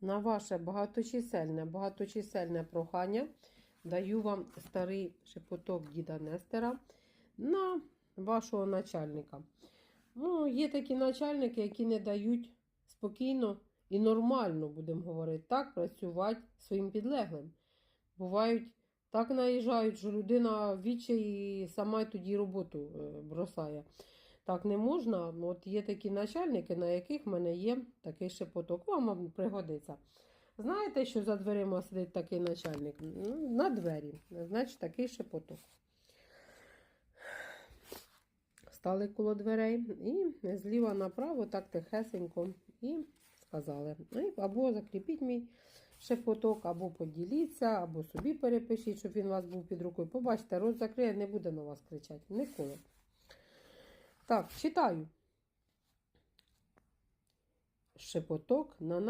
на ваше багаточисельне, багаточисельне прохання даю вам старий шепоток діда Нестера на вашого начальника. Ну, є такі начальники, які не дають спокійно і нормально, будемо говорити, так працювати своїм підлеглим. Бувають, так наїжджають, що людина відчай і сама тоді роботу е, бросає. Так не можна. От є такі начальники, на яких в мене є такий шепоток. Вам пригодиться. Знаєте, що за дверима сидить такий начальник? Ну, На двері. Значить, такий шепоток. Стали коло дверей і зліва направо, так тихесенько, і сказали. Ну, Або закріпіть мій шепоток, або поділіться, або собі перепишіть, щоб він у вас був під рукою. Побачите, рот закриє, не буде на вас кричати. Ніколи. Так, читаю. Шепоток на